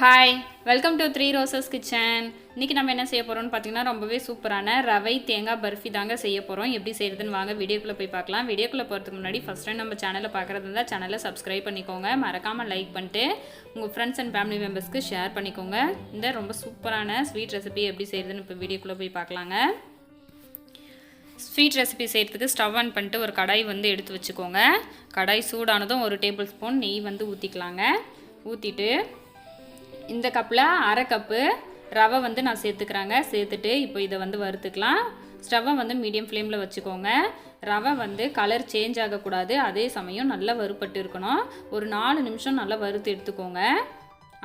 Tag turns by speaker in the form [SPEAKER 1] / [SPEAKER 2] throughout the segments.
[SPEAKER 1] Hi welcome to three roses kitchen இன்றைக்கி நம்ம என்ன செய்ய போகிறோம்னு பார்த்தீங்கன்னா ரொம்பவே சூப்பரான ரவை தேங்காய் பர்ஃபி தாங்க செய்ய போகிறோம் எப்படி செய்கிறதுன்னு வாங்க வீடியோக்குள்ளே போய் பார்க்கலாம் வீடியோக்குள்ளே போகிறதுக்கு முன்னாடி ஃபஸ்ட் டைம் நம்ம சேனலை பார்க்குறது இருந்தால் சேனலை சப்ஸ்கிரைப் பண்ணிக்கோங்க. மறக்காமல் லைக் பண்ணிட்டு உங்கள் ஃப்ரெண்ட்ஸ் அண்ட் ஃபேமிலி மெம்பர்ஸ்க்கு ஷேர் பண்ணிக்கோங்க. இந்த ரொம்ப சூப்பரான ஸ்வீட் ரெசிபி எப்படி செய்கிறதுன்னு இப்போ வீடியோக்குள்ளே போய் பார்க்கலாங்க ஸ்வீட் ரெசிபி செய்கிறதுக்கு ஸ்டவ் ஆன் பண்ணிட்டு ஒரு கடாய் வந்து எடுத்து வச்சுக்கோங்க. கடாய் சூடானதும் ஒரு டேபிள் ஸ்பூன் நெய் வந்து ஊற்றிக்கலாங்க ஊற்றிட்டு இந்த கப்பில் அரை கப்பு ரவை வந்து நான் சேர்த்துக்கிறாங்க. சேர்த்துட்டு இப்போ இதை வந்து வறுத்துக்கலாம். ஸ்டவ்வை வந்து மீடியம் ஃப்ளேமில் வச்சுக்கோங்க. ரவை வந்து கலர் சேஞ்ச் ஆகக்கூடாது. அதே சமயம் நல்லா வறுப்பட்டு இருக்கணும். ஒரு நாலு நிமிஷம் நல்லா வறுத்து எடுத்துக்கோங்க.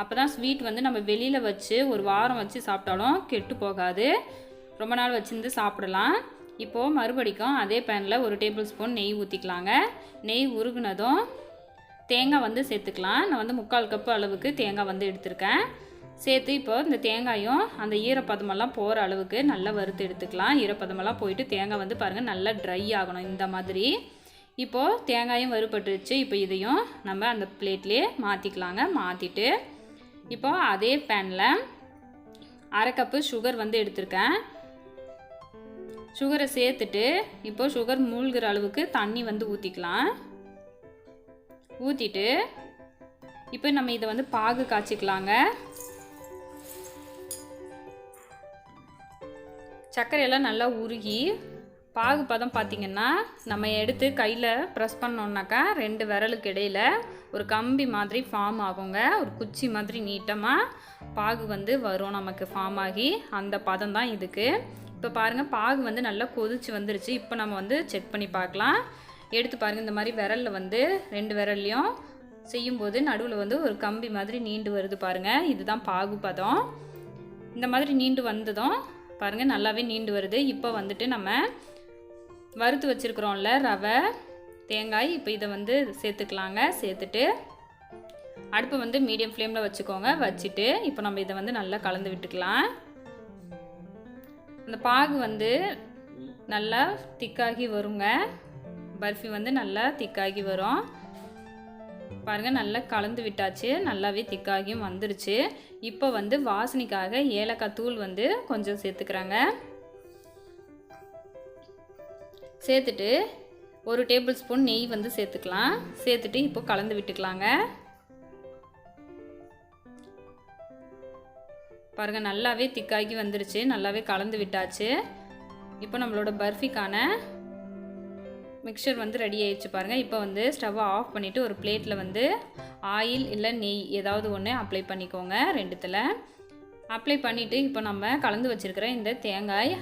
[SPEAKER 1] அப்போ தான் ஸ்வீட் வந்து நம்ம வெளியில் வச்சு ஒரு வாரம் வச்சு சாப்பிட்டாலும் கெட்டு போகாது. ரொம்ப நாள் வச்சுருந்து சாப்பிடலாம். இப்போது மறுபடிக்கும் அதே பேனில் ஒரு டேபிள் ஸ்பூன் நெய் ஊற்றிக்கலாங்க நெய் உருகுனதும் தேங்காய் வந்து சேர்த்துக்கலாம். நான் வந்து முக்கால் கப்பு அளவுக்கு தேங்காய் வந்து எடுத்திருக்கேன். சேர்த்து இப்போ இந்த தேங்காயும் அந்த ஈரப்பதமெல்லாம் போகிற அளவுக்கு நல்லா வறுத்து எடுத்துக்கலாம். ஈரப்பதமெல்லாம் போயிட்டு தேங்காய் வந்து பாருங்கள் நல்லா ட்ரை ஆகணும் இந்த மாதிரி. இப்போது தேங்காயும் வறுபட்டுருச்சு. இப்போ இதையும் நம்ம அந்த பிளேட்லேயே மாற்றிக்கலாங்க மாற்றிட்டு இப்போது அதே பேனில் அரை கப்பு சுகர் வந்து எடுத்திருக்கேன். சுகரை சேர்த்துட்டு இப்போது சுகர் மூழ்கிற அளவுக்கு தண்ணி வந்து ஊற்றிக்கலாம் ஊற்றிட்டு இப்போ நம்ம இதை வந்து பாகு காய்ச்சிக்கலாங்க. சர்க்கரையெல்லாம் நல்லா உருகி பாகு பதம் பார்த்திங்கன்னா நம்ம எடுத்து கையில் ப்ரெஸ் பண்ணோன்னாக்கா ரெண்டு விரலுக்கு இடையில ஒரு கம்பி மாதிரி ஃபார்ம் ஆகுங்க. ஒரு குச்சி மாதிரி நீட்டமாக பாகு வந்து வரும் நமக்கு ஃபார்ம் ஆகி. அந்த பதம் தான் இதுக்கு. இப்போ பாருங்கள் பாகு வந்து நல்லா கொதிச்சு வந்துருச்சு. இப்போ நம்ம வந்து செக் பண்ணி பார்க்கலாம். எடுத்து பாருங்கள் இந்த மாதிரி விரலில் வந்து ரெண்டு விரல்லையும் செய்யும்போது நடுவில் வந்து ஒரு கம்பி மாதிரி நீண்டு வருது பாருங்கள் இதுதான் பாகு பதம். இந்த மாதிரி நீண்டு வந்ததும் பாருங்கள் நல்லாவே நீண்டு வருது. இப்போ வந்துட்டு நம்ம வறுத்து வச்சுருக்குறோம்ல ரவை தேங்காய் இப்போ இதை வந்து சேர்த்துக்கலாங்க. சேர்த்துட்டு அடுப்பை வந்து மீடியம் ஃப்ளேமில் வச்சுக்கோங்க. வச்சுட்டு இப்போ நம்ம இதை வந்து நல்லா கலந்து விட்டுக்கலாம். அந்த பாகு வந்து நல்லா திக்காகி வருங்க. பர்ஃபி வந்து நல்லா திக்காகி வரும். பாருங்கள் நல்லா கலந்து விட்டாச்சு. நல்லாவே திக்காகியும் வந்துருச்சு. இப்போ வந்து வாசனைக்காக ஏலக்காய் தூள் வந்து கொஞ்சம் சேர்த்துக்கிறாங்க. சேர்த்துட்டு ஒரு டேபிள் ஸ்பூன் நெய் வந்து சேர்த்துக்கலாம். சேர்த்துட்டு இப்போ கலந்து விட்டுக்கலாங்க. பாருங்கள் நல்லாவே திக்காகி வந்துருச்சு. நல்லாவே கலந்து விட்டாச்சு. இப்போ நம்மளோட பர்ஃபிக்கான மிக்சர் வந்து ரெடி ஆயிடுச்சு பாருங்கள் இப்போ வந்து ஸ்டவ்வை ஆஃப் பண்ணிவிட்டு ஒரு பிளேட்டில் வந்து ஆயில் இல்லை நெய் ஏதாவது ஒன்று அப்ளை பண்ணிக்கோங்க. ரெண்டுத்தில் அப்ளை பண்ணிவிட்டு இப்போ நம்ம கலந்து வச்சுருக்கிற இந்த தேங்காய்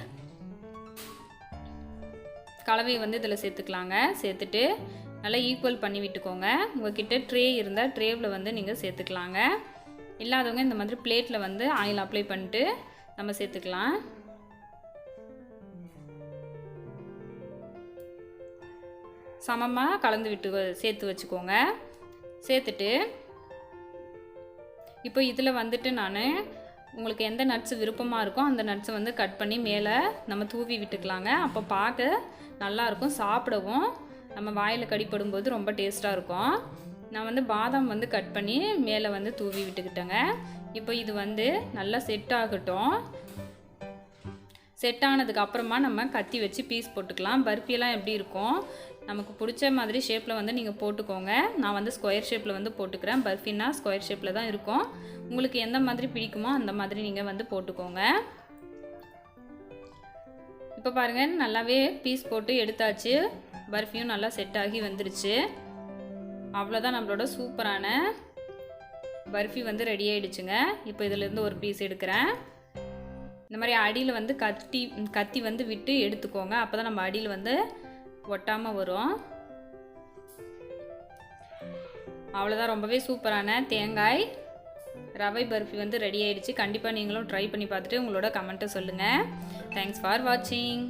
[SPEAKER 1] கலவையை வந்து இதில் சேர்த்துக்கலாங்க. சேர்த்துட்டு நல்லா ஈக்குவல் பண்ணி விட்டுக்கோங்க. உங்ககிட்ட ட்ரே இருந்தால் ட்ரேவில் வந்து நீங்கள் சேர்த்துக்கலாங்க. இல்லாதவங்க இந்த மாதிரி பிளேட்டில் வந்து ஆயில் அப்ளை பண்ணிட்டு நம்ம சேர்த்துக்கலாம். சமமாக கலந்து விட்டு சேர்த்து வச்சுக்கோங்க. சேர்த்துட்டு இப்போ இதில் வந்துட்டு நான் உங்களுக்கு எந்த நட்ஸ் விருப்பமாக இருக்கோ அந்த நட்ஸை வந்து கட் பண்ணி மேலே நம்ம தூவி விட்டுக்கலாங்க. அப்போ பார்க்க நல்லாயிருக்கும் சாப்பிடவும் நம்ம வாயில் கடிப்படும்போது ரொம்ப டேஸ்ட்டாக இருக்கும். நான் வந்து பாதாம் வந்து கட் பண்ணி மேலே வந்து தூவி விட்டுக்கிட்டேங்க. இப்போ இது வந்து நல்லா செட் ஆகட்டும். செட் ஆனதுக்கு அப்புறமா நம்ம கத்தி வச்சு பீஸ் போட்டுக்கலாம். பர்ஃபியெல்லாம் எப்படி இருக்கும்? நமக்கு பிடிச்ச மாதிரி ஷேப்பில் வந்து நீங்கள் போட்டுக்கோங்க. நான் வந்து ஸ்கொயர் ஷேப்பில் வந்து போட்டுக்கிறேன். பர்ஃபின்னா ஸ்கொயர் ஷேப்பில் தான் இருக்கும். உங்களுக்கு எந்த மாதிரி பிடிக்குமோ அந்த மாதிரி நீங்கள் வந்து போட்டுக்கோங்க. இப்போ பாருங்கள் நல்லாவே பீஸ் போட்டு எடுத்தாச்சு. பர்ஃபியும் நல்லா செட் ஆகி வந்துருச்சு. அவ்வளோதான் நம்மளோட சூப்பரான பர்ஃபி வந்து ரெடி ஆகிடுச்சுங்க இப்போ இதிலேருந்து ஒரு பீஸ் எடுக்கிறேன். இந்த மாதிரி அடியில் வந்து கத்தி கத்தி வந்து விட்டு எடுத்துக்கோங்க. அப்போ தான் நம்ம அடியில் வந்து ஒட்டாமல் வரும். அவ்வளோதான் ரொம்பவே சூப்பரான தேங்காய். ரவை பர்ஃபி வந்து ரெடி ஆயிடுச்சு. கண்டிப்பாக நீங்களும் ட்ரை பண்ணி பார்த்துட்டு உங்களோட கமெண்ட்டை சொல்லுங்கள் தேங்க்ஸ் ஃபார் வாட்சிங்